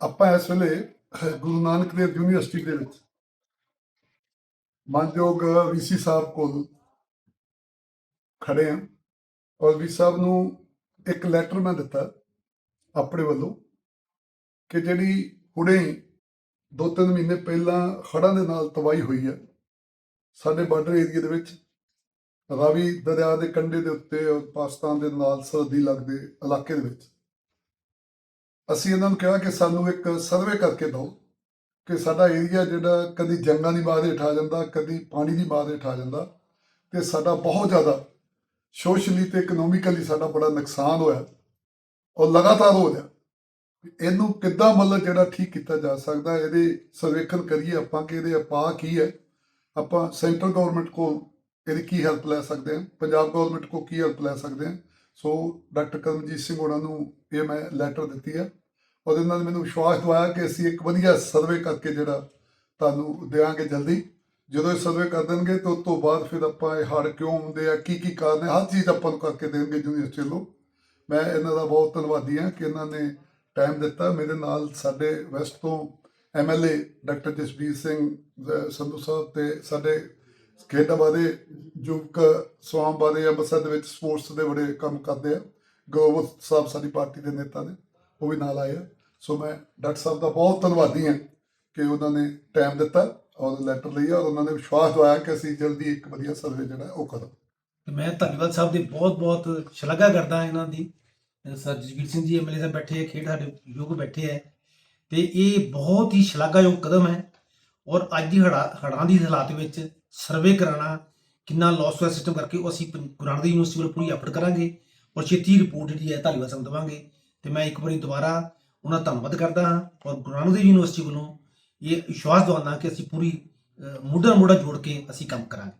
ਆਪਾਂ ਇਸ ਵੇਲੇ ਗੁਰੂ ਨਾਨਕ ਦੇਵ ਯੂਨੀਵਰਸਿਟੀ ਦੇ ਵਿੱਚ ਮਾਨਯੋਗ ਵੀਸੀ ਸਾਹਿਬ ਕੋਲ ਖੜੇ ਹਾਂ ਔਰ ਵੀ ਸਾਹਿਬ ਨੂੰ ਇੱਕ ਲੈਟਰ ਮੈਂ ਦਿੱਤਾ ਆਪਣੇ ਵੱਲੋਂ ਕਿ ਜਿਹੜੀ ਹੁਣੇ ਦੋ ਤਿੰਨ ਮਹੀਨੇ ਪਹਿਲਾਂ ਹੜ੍ਹਾਂ ਦੇ ਨਾਲ ਤਬਾਹੀ ਹੋਈ ਹੈ, ਸਾਡੇ ਬਾਰਡਰ ਏਰੀਆ ਦੇ ਵਿੱਚ ਰਾਵੀ ਦਰਿਆ ਦੇ ਕੰਢੇ ਦੇ ਉੱਤੇ ਔਰ ਪਾਕਿਸਤਾਨ ਦੇ ਨਾਲ ਸਰਹੱਦੀ ਲੱਗਦੇ ਇਲਾਕੇ ਦੇ ਵਿੱਚ। ਅਸੀਂ ਇਹਨਾਂ ਨੂੰ ਕਿਹਾ ਕਿ ਸਾਨੂੰ ਇੱਕ ਸਰਵੇ ਕਰਕੇ ਦਿਓ ਕਿ ਸਾਡਾ ਏਰੀਆ ਜਿਹੜਾ ਕਦੀ ਜੰਗਾਂ ਦੀ ਮਾਰ ਹੇਠ ਆ ਜਾਂਦਾ, ਕਦੀ ਪਾਣੀ ਦੀ ਮਾਰ ਹੇਠ ਆ ਜਾਂਦਾ ਤੇ ਸਾਡਾ ਬਹੁਤ ਜ਼ਿਆਦਾ ਸੋਸ਼ਲੀ ਤੇ ਇਕਨੋਮਿਕਲੀ ਸਾਡਾ ਬੜਾ ਨੁਕਸਾਨ ਹੋਇਆ ਔਰ ਲਗਾਤਾਰ ਹੋ ਰਿਹਾ। ਇਹਨੂੰ ਕਿੱਦਾਂ ਮਤਲਬ ਜਿਹੜਾ ਠੀਕ ਕੀਤਾ ਜਾ ਸਕਦਾ, ਇਹਦੇ ਸਰਵੇਖਣ ਕਰੀਏ ਆਪਾਂ ਕਿ ਇਹਦੇ ਉਪਾਅ ਕੀ ਹੈ। ਆਪਾਂ ਸੈਂਟਰਲ ਗਵਰਨਮੈਂਟ ਕੋਲ ਇਹਦੀ ਕੀ ਹੈਲਪ ਲੈ ਸਕਦੇ ਹਾਂ, ਪੰਜਾਬ ਗਵਰਨਮੈਂਟ ਕੋਲ ਕੀ ਹੈਲਪ ਲੈ ਸਕਦੇ ਹਾਂ। ਸੋ ਡਾਕਟਰ ਕਰਮਜੀਤ ਸਿੰਘ ਉਹਨਾਂ ਨੂੰ ਇਹ ਮੈਂ ਲੈਟਰ ਦਿੱਤੀ ਹੈ। ਔਰ ਇਹਨਾਂ ਨੇ ਮੈਨੂੰ ਵਿਸ਼ਵਾਸ ਦਿਵਾਇਆ ਕਿ ਅਸੀਂ ਇੱਕ ਵਧੀਆ ਸਰਵੇ ਕਰਕੇ ਜਿਹੜਾ ਤੁਹਾਨੂੰ ਦੇਵਾਂਗੇ ਜਲਦੀ। ਜਦੋਂ ਇਹ ਸਰਵੇ ਕਰ ਦੇਣਗੇ ਤਾਂ ਉਸ ਤੋਂ ਬਾਅਦ ਫਿਰ ਆਪਾਂ ਇਹ ਹੜ੍ਹ ਕਿਉਂ ਹੁੰਦੇ ਆ, ਕੀ ਕੀ ਕਾਰਨ ਹੈ ਹਰ ਚੀਜ਼ ਆਪਾਂ ਨੂੰ ਕਰਕੇ ਦੇਣਗੇ ਯੂਨੀਵਰਸਿਟੀ ਵੱਲੋਂ ਮੈਂ ਇਹਨਾਂ ਦਾ ਬਹੁਤ ਧੰਨਵਾਦੀ ਹਾਂ ਕਿ ਇਹਨਾਂ ਨੇ ਟਾਈਮ ਦਿੱਤਾ। ਮੇਰੇ ਨਾਲ ਸਾਡੇ ਵੈਸਟ ਤੋਂ ਐਮਐਲਏ ਡਾਕਟਰ ਜਸਬੀਰ ਸਿੰਘ ਸੰਧੂ ਸਾਹਿਬ ਤੇ ਸਾਡੇ ਖੇਡਾਂ ਬਾਰੇ ਯੁਵਕ ਸਵਾਮ ਬਾਰੇ ਅੰਮ੍ਰਿਤਸਰ ਦੇ ਵਿੱਚ ਸਪੋਰਟਸ ਦੇ ਬੜੇ ਕੰਮ ਕਰਦੇ ਆ। ਗੋਬਰ ਸਾਹਿਬ ਸਾਡੀ ਪਾਰਟੀ ਦੇ ਨੇਤਾ ਨੇ। ਉਹ ਵੀ ਨਾਲ ਆਏ ਆ। ਸੋ ਮੈਂ ਡਾਕਟਰ ਸਾਹਿਬ ਦਾ ਬਹੁਤ ਧੰਨਵਾਦੀ ਹਾਂ ਕਿ ਉਹਨਾਂ ਨੇ ਟਾਈਮ ਦਿੱਤਾ ਔਰ ਲੈਟਰ ਲਈ ਔਰ ਉਹਨਾਂ ਨੇ ਵਿਸ਼ਵਾਸ ਦਿਵਾਇਆ ਕਿ ਅਸੀਂ ਜਲਦੀ ਇੱਕ ਵਧੀਆ ਸਰਵੇ ਜਿਹੜਾ ਉਹ ਕਰਾਂਗੇ। ਤੇ ਮੈਂ ਧੰਨਵਾਦ ਸਾਹਿਬ ਦੀ ਬਹੁਤ ਬਹੁਤ ਸ਼ਲਾਘਾ ਕਰਦਾ ਇਹਨਾਂ ਦੀ। ਸਰ ਜਸਵੀਰ ਸਿੰਘ ਜੀ ਐਮਐਲਏ ਸਾਹਿਬ ਬੈਠੇ ਆ, ਖੇਡ ਸਾਡੇ ਯੋਗ ਬੈਠੇ ਹੈ ਤੇ ਇਹ ਬਹੁਤ ਹੀ ਸ਼ਲਾਘਾਯੋਗ ਕਦਮ ਹੈ ਔਰ ਅੱਜ ਦੀ ਹੜਾ ਹੜਾਂ ਦੀ ਹਾਲਾਤ ਵਿੱਚ ਸਰਵੇ ਕਰਾਉਣਾ ਕਿੰਨਾ ਲਾਸ ਹੋਇਆ ਸਿਸਟਮ ਕਰਕੇ ਉਹ ਅਸੀਂ ਪੰ- ਗੁਰੂ ਯੂਨੀਵਰਸਿਟੀ ਵੱਲੋਂ ਪੂਰੀ ਐਫਰਟ ਕਰਾਂਗੇ ਔਰ ਛੇਤੀ ਰਿਪੋਰਟ ਜਿਹੜੀ ਹੈ ਧੰਨਵਾਦ ਸਾਹਿਬ ਨੂੰ ਦੇਵਾਂਗੇ। ਤੇ ਮੈਂ ਇੱਕ ਵਾਰੀ ਦੁਬਾਰਾ ਉਹਨਾਂ ਦਾ ਧੰਨਵਾਦ ਕਰਦਾ ਹਾਂ ਔਰ ਗੁਰੂ ਨਾਨਕ ਦੇਵ ਯੂਨੀਵਰਸਿਟੀ ਵੱਲੋਂ ਇਹ ਵਿਸ਼ਵਾਸ ਦਿਵਾਉਂਦਾ ਕਿ ਅਸੀਂ ਪੂਰੀ ਅਹ, ਮੋਢਾ ਨਾਲ ਮੋਢਾ ਜੋੜ ਕੇ ਅਸੀਂ ਕੰਮ ਕਰਾਂਗੇ।